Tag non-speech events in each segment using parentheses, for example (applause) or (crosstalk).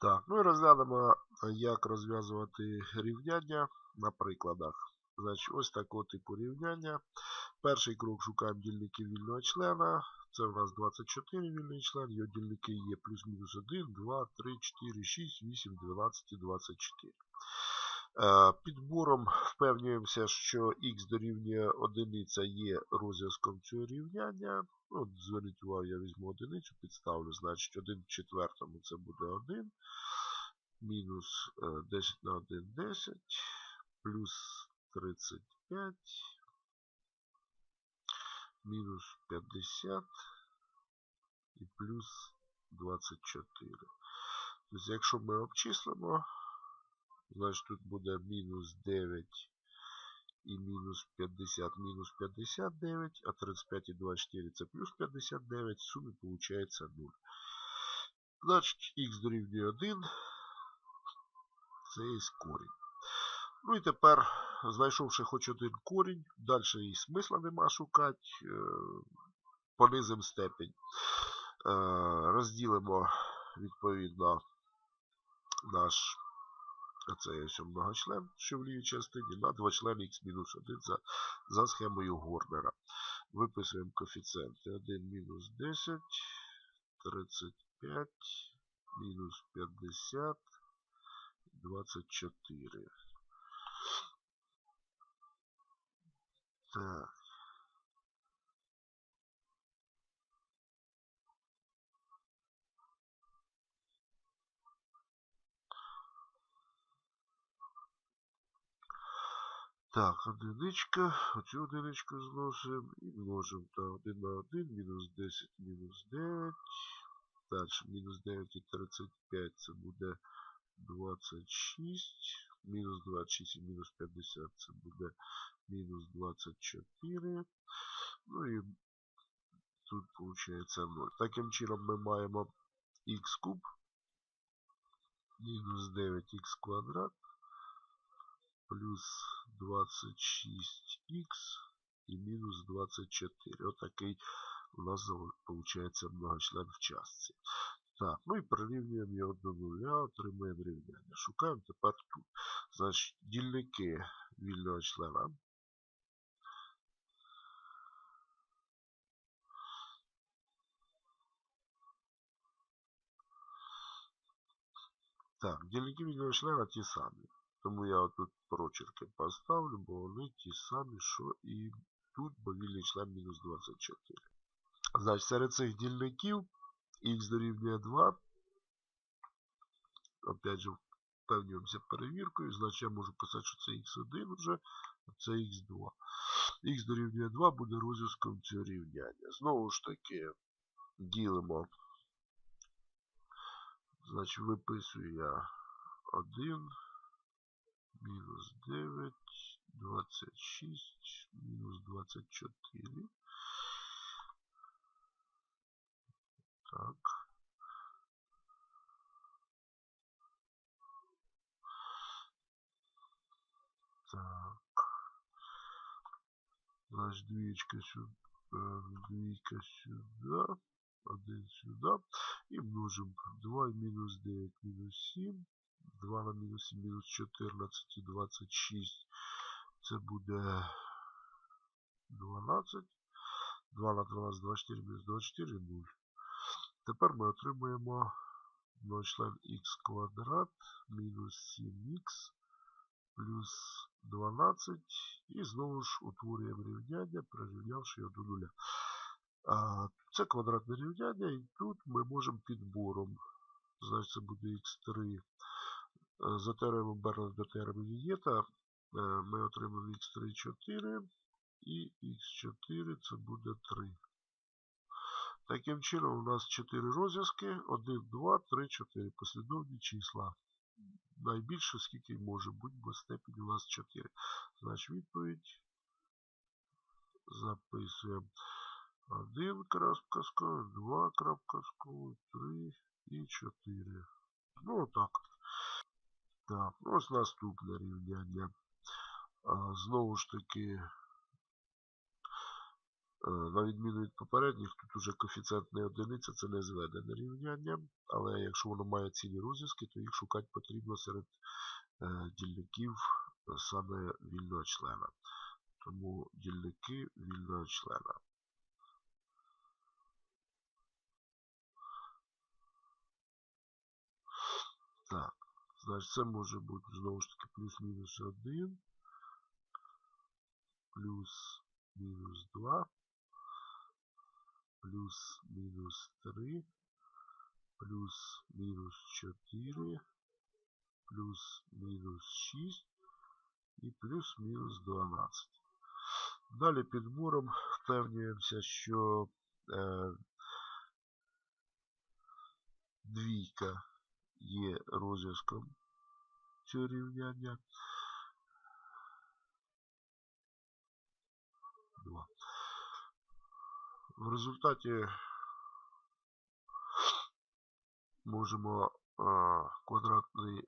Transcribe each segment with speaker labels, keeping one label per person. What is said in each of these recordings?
Speaker 1: Так, ну і розглянемо, як розв'язувати рівняння на прикладах. Значить, ось такого типу рівняння. Перший крок шукаємо дільники вільного члена. Це у нас 24 вільний член, його дільники є плюс-мінус 1, 2, 3, 4, 6, 8, 12 і 24. Е, Підбором впевнюємося, що х дорівнює одиниця є розв'язком цього рівняння. Ну, Зверніть увагу, я візьму одиницю, підставлю. Значить, 1 в четвертому це буде 1. Мінус е, 10 на 1 10. Плюс 35. Мінус 50. І плюс 24. Тобто, якщо ми обчислимо, Значить тут буде мінус 9 і мінус 50, мінус 59, а 35 і 24 це плюс 59, в сумі виходить 0. Значить, х дорівнює 1, це є корінь. Ну і тепер, знайшовши хоч один корінь, далі і смисла нема шукати, понизимо степень. Розділимо відповідно наш це є ось многочлен, що в лівій частині, на 2 члени х-1 за, за схемою Горнера. Виписуємо коефіцієнти 1 мінус 10, 35, мінус 50, 24. Так. Так, одиничка, оцю одиничку зносимо і множимо. Так, 1 на 1, мінус 10, мінус 9. Далі, мінус 9 і 35 це буде 26. Мінус 26 і мінус 50 це буде мінус 24. Ну і тут виходить 0. Таким чином ми маємо х куб мінус 9х квадрат плюс 26х і мінус 24. Отакий у нас виходить многочлен в частці. Так, ну і прирівнюємо його до нуля, отримаємо рівняння. Шукаємо тепер тут. Значить, дільники вільного члена. Так, дільники вільного члена ті самі. Тому я тут прочерки поставлю, бо вони ті самі, що і тут, бо вільний член мінус 24. Значить, серед цих дільників х дорівнює 2. Опять же, впевнюємося перевіркою. Значить, я можу писати, що це х1 вже, а це х2. Х дорівнює 2 буде розв'язком цього рівняння. Знову ж таки, ділимо. Значить, виписую я 1 мінус 9, 26, мінус 24. Так. Так. Значит, двоечка сюда, двойка сюда, один сюда. И множим 2 минус 9 минус 7. 2 на мінус 7, мінус 14 і 26. Це буде 12. 2 на 12, 24, мінус 24, 0. Тепер ми отримуємо член х квадрат мінус 7х плюс 12. І знову ж утворюємо рівняння, прирівнявши його до нуля. Це квадратне рівняння, і тут ми можемо підбором. Значить, це буде х3 за теоремом Бернс до теореми Вієта ми отримаємо х3 4 і х4 це буде 3. Таким чином, у нас 4 розв'язки. 1, 2, 3, 4. Послідовні числа. Найбільше, скільки може бути, бо степінь у нас 4. Значить, відповідь записуємо 1 крапка з 2 крапка з 3 і 4. Ну, отак. Так, ось наступне рівняння. Знову ж таки, Е, На відміну від попередніх, тут уже коефіцієнт не одиниця, це не зведене рівняння. Але якщо воно має цілі розв'язки, то їх шукати потрібно серед е, дільників е, саме вільного члена. Тому дільники вільного члена. Так, значить це може бути знову ж таки плюс-мінус 1, плюс-мінус 2, плюс-мінус 3, плюс-мінус 4, плюс-мінус 6 і плюс-мінус 12. Далі підбором впевнюємося, що е, двійка є розв'язком цього рівняння. 2. В результаті можемо квадратний,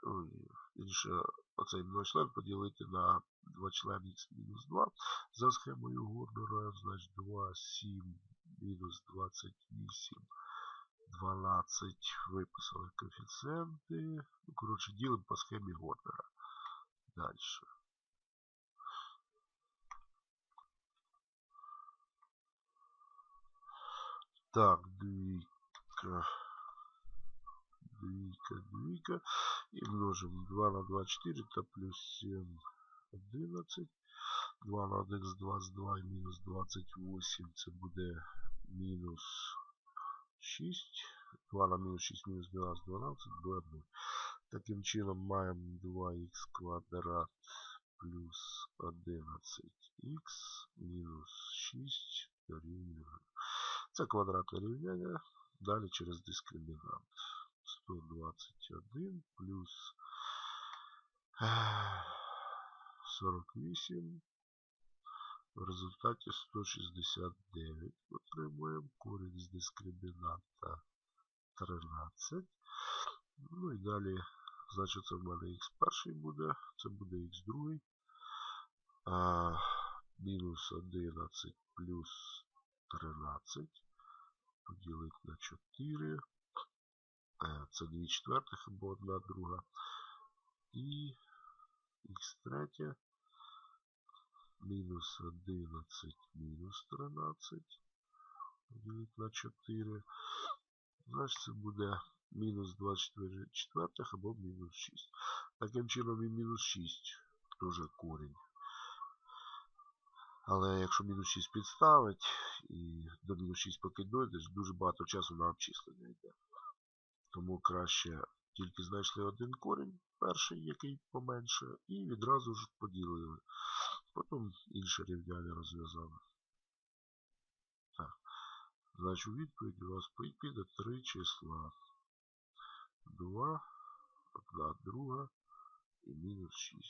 Speaker 1: інше, оцей многочлен поділити на 2 члени х мінус 2 за схемою Гордона, значить 2, 7, мінус 28, 12, виписали коефіцієнти. Коротше, ділимо по схемі Гордера. Далі. Так, двійка. Двійка, двійка. І множимо 2 на 2, 4 та плюс 7, 11. 2 на 1 з 2 з 2 і мінус 28. Це буде мінус 6. 2 на мінус 6 мінус 12, 12 буде 1. Таким чином маємо 2х квадрат плюс 11х мінус 6 дорівнює. Це квадратне рівняння. Далі через дискримінант. 121 плюс 48. В результаті 169 отримуємо корінь з дискримінанта 13. Ну і далі, значить, це в мене х перший буде, це буде х другий. А, мінус 11 плюс 13 поділити на 4. Це 2 четвертих або 1 друга. І х третє мінус 11 мінус 13 поділити на 4. Значить це буде мінус 24 четвертих або мінус 6. Таким чином і мінус 6 теж корінь. Але якщо мінус 6 підставить і до мінус 6 поки дойдеш, дуже багато часу на обчислення йде. Тому краще тільки знайшли один корінь, перший, який поменше, і відразу ж поділили. Потім інше рівняння розв'язали. Так. Значить, у відповіді у вас піде три числа. 2, 1 друга і мінус 6.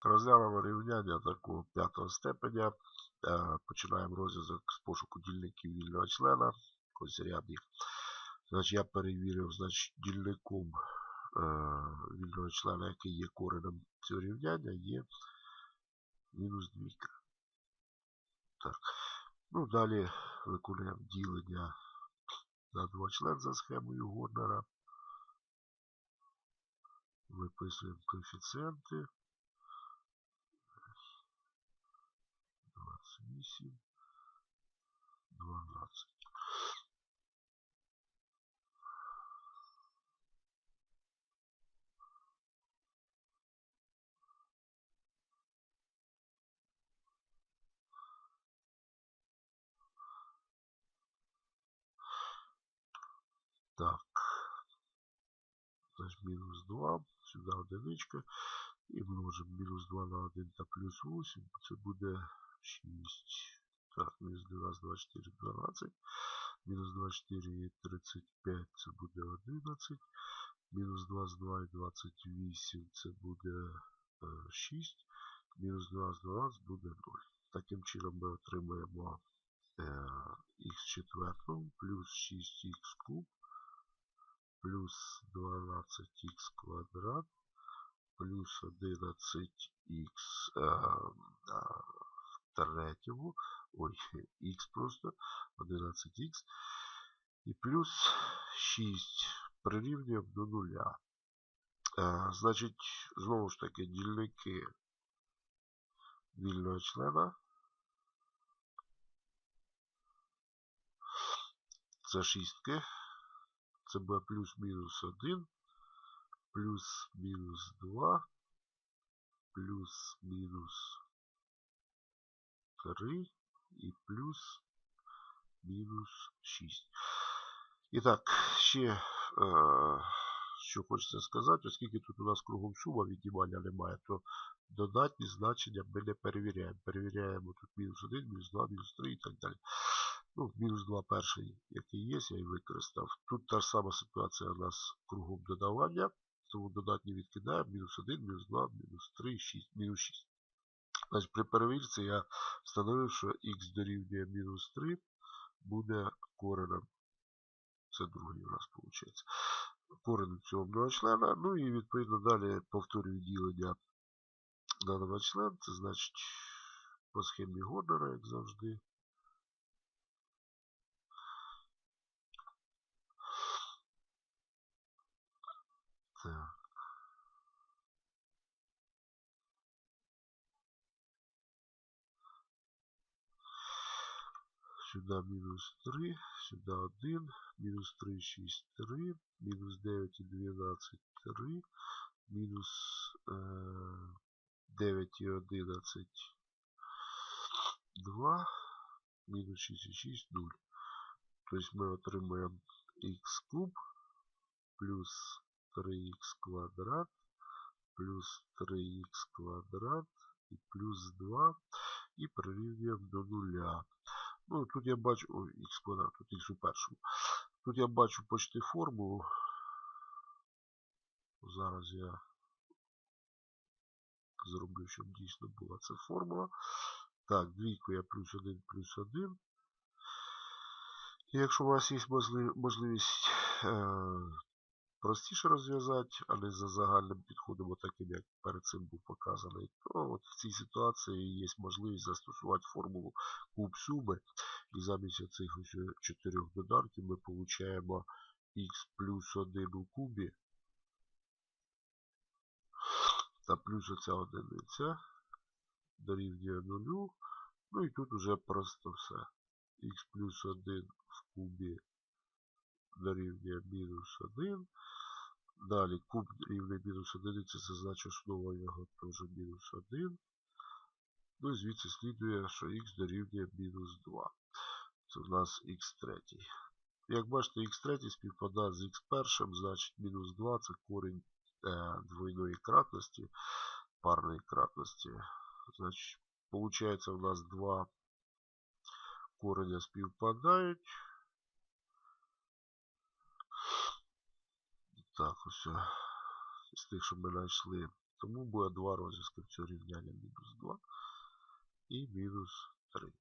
Speaker 1: Розглянемо рівняння такого п'ятого степеня. Починаємо розв'язок з пошуку дільників вільного члена. Ось ряд їх. Значить, я перевірив значить, дільником е, вільного члена, який є коренем цього рівняння, є мінус двійка. Так. Ну, Далі виконуємо ділення на два член за схемою Горнера. Виписуємо коефіцієнти. 28, 12. Так. Значить, мінус 2, сюди одиничка. І множимо мінус 2 на 1 та плюс 8. Це буде 6. Так, мінус 12, 24, 12. Мінус 24 і 35 це буде 11. Мінус 22 і 28 це буде 6. Мінус 12, 12 буде 0. Таким чином ми отримаємо х четвертому плюс 6х куб плюс 12х квадрат плюс 11х третьому, ой, (laughs) х просто, 11х, і плюс 6 прирівнюємо до нуля. Е, значить, знову ж таки, дільники вільного члена. Це шістки. Це буде плюс-мінус 1, плюс-мінус 2, плюс-мінус 3 і плюс-мінус 6. І так, ще е, що хочеться сказати, оскільки тут у нас кругом сума віднімання немає, то додатні значення ми не перевіряємо. Перевіряємо тут мінус 1, мінус 2, мінус 3 і так далі. Ну, мінус 2 перший, який є, я і використав. Тут та ж сама ситуація у нас кругом додавання. Тому додатні відкидаємо, мінус 1, мінус 2, мінус 3, 6, мінус 6. Значить, При перевірці я встановив, що х дорівнює мінус 3 буде коренем. Це другий у нас виходить. Корень цього многочлена. Ну і відповідно далі повторюю ділення на новочлен. Це значить по схемі Горнера, як завжди. Сюда минус 3, сюда 1, минус 3, 6, 3, минус 9 и 12, 3, минус э, 9 и 11, 2, мінус 6 і 6, 0. Тобто ми отримаємо х куб плюс 3х квадрат плюс 3х квадрат і плюс 2 і прирівнюємо до нуля. Ну, тут я бачу, ой, х квадрат, тут х у першому. Тут я бачу почти формулу. Зараз я зроблю, щоб дійсно була ця формула. Так, двійку я плюс 1 плюс 1. І якщо у вас є можливість е, простіше розв'язати, а не за загальним підходом, таким як перед цим був показаний, то от в цій ситуації є можливість застосувати формулу куб суми. І замість цих чотирьох додатків ми отримуємо х плюс 1 у кубі та плюс оця одиниця дорівнює нулю. Ну і тут уже просто все. х плюс 1 в кубі дорівнює мінус 1. Далі куб рівний мінус 1, це значить основа його теж мінус 1. Ну і звідси слідує, що х дорівнює мінус 2. Це в нас х3. Як бачите, х3 співпадає з х1, значить мінус 2 це корінь е, двойної кратності, парної кратності. Значить, виходить, у нас два кореня співпадають. Так, ось з тих, що ми знайшли. Тому буде два розв'язки в цього рівняння мінус 2 і мінус 3.